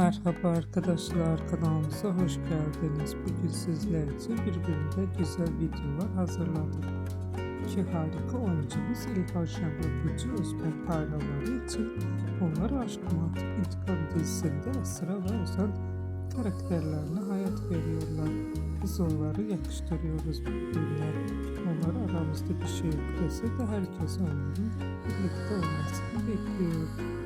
Merhaba arkadaşlar kanalımıza hoş geldiniz. Bugün sizler için birbirinde güzel videolar hazırladık. İki harika oyuncumuz İlhan Şen ve Burcu Özbek hayranları için onlar Aşk Mantık İntikam dizisinde Esra ve Ozan karakterlerine hayat veriyorlar. Biz onları yakıştırıyoruz birbirine. Onlar aramızda bir şey yok dese de herkes onların birlikte olmasını bekliyor.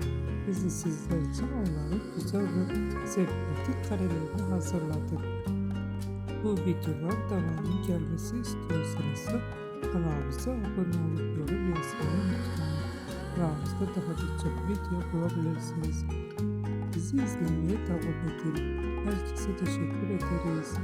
Biz sizler için onların güzel ve zevkli karelerini hazırladık. Bu videolar devamının gelmesi istiyorsanız da kanalımıza abone olup yorum yazmayı unutmayın. Kanalımızda daha birçok video bulabilirsiniz. Bizi izlemeye devam edin. Herkese teşekkür ederiz.